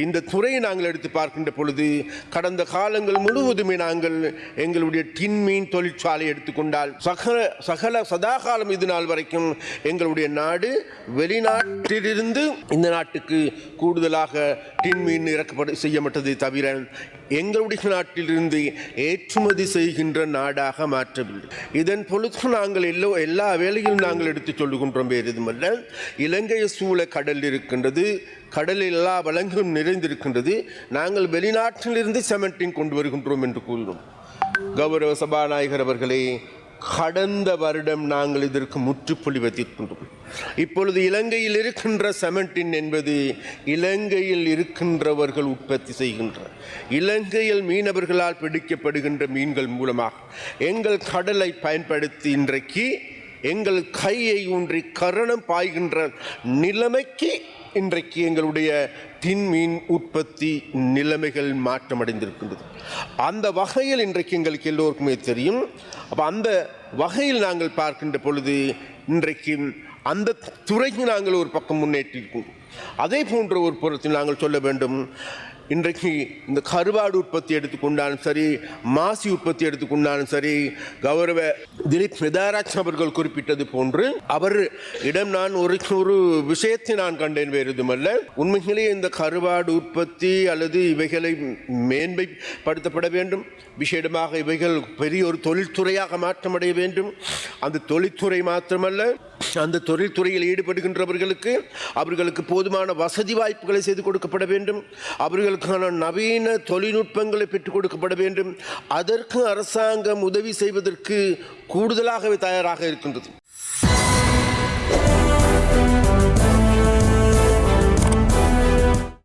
இந்த துறையை நாங்கள் எடுத்து பார்க்கின்ற பொழுது கடந்த காலங்கள் முழுவதுமே நாங்கள் எங்களுடைய டின்மீன் தொழிற்சாலை எடுத்துக்கொண்டால் சகல சகல சதாகாலம் இது நாள் வரைக்கும் எங்களுடைய நாடு வெளிநாட்டிலிருந்து இந்த நாட்டுக்கு கூடுதலாக டின்மீன் இறக்கப்படு செய்யப்பட்டதை தவிர எங்களுடைய நாட்டிலிருந்து ஏற்றுமதி செய்கின்ற நாடாக மாற்றவில்லை. இதன் பொழுது நாங்கள் எல்லோ எல்லா வேலையும் நாங்கள் எடுத்துச் சொல்லுகின்றோம். வேறு எதுமல்ல இலங்கை சூழ கடல் இருக்கின்றது. கடலில் எல்லா வளங்களும் நிறைந்திருக்கின்றது. நாங்கள் வெளிநாட்டிலிருந்து செமெண்டிங் கொண்டு வருகின்றோம் என்று கூறினோம் கௌரவ சபாநாயகர் அவர்களே கடந்த வருடம் நாங்கள் இதற்கு முற்றுப்புள்ளி வைத்திருக்கின்றோம். இப்பொழுது இலங்கையில் இருக்கின்ற செமெண்டின் என்பது இலங்கையில் இருக்கின்றவர்கள் உற்பத்தி செய்கின்ற இலங்கையில் மீனவர்களால் பிடிக்கப்படுகின்ற மீன்கள் மூலமாக எங்கள் கடலை பயன்படுத்தி இன்றைக்கு எங்கள் கையை ஊன்றி கரணம் பாய்கின்ற நிலைமைக்கு இன்றைக்கு எங்களுடைய தின்மீன் உற்பத்தி நிலைமைகள் மாற்றமடைந்திருக்கின்றது. அந்த வகையில் இன்றைக்கு எங்களுக்கு எல்லோருக்குமே தெரியும். அப்போ அந்த வகையில் நாங்கள் பார்க்கின்ற பொழுது இன்றைக்கு அந்த துறைக்கு நாங்கள் ஒரு பக்கம் முன்னேற்றிருக்கோம். அதே போன்ற ஒரு புறத்தில் நாங்கள் சொல்ல வேண்டும். இன்றைக்கு இந்த கருவாடு உற்பத்தி எடுத்துக்கொண்டாலும் சரி மாசி உற்பத்தி எடுத்துக்கொண்டாலும் சரி கௌரவ திலீப் மெதாராஜ் அவர்கள் குறிப்பிட்டது போன்று அவர் இடம் நான் ஒரு ஒரு விஷயத்தை நான் கண்டேன் வேறு உண்மைகளே உண்மையிலேயே இந்த கருவாடு உற்பத்தி அல்லது இவைகளை மேன்மைப்படுத்தப்பட வேண்டும். விசேடமாக இவைகள் பெரிய ஒரு தொழில்துறையாக மாற்றமடைய வேண்டும். அந்த தொழில்துறை மாத்திரமல்ல அந்த தொழில்துறையில் ஈடுபடுகின்றவர்களுக்கு அவர்களுக்கு போதுமான வசதி வாய்ப்புகளை செய்து கொடுக்கப்பட வேண்டும். அவர்களுக்கான நவீன தொழில்நுட்பங்களை பெற்றுக் கொடுக்கப்பட வேண்டும். அதற்கு அரசாங்கம் உதவி செய்வதற்கு கூடுதலாகவே தயாராக இருக்கின்றது.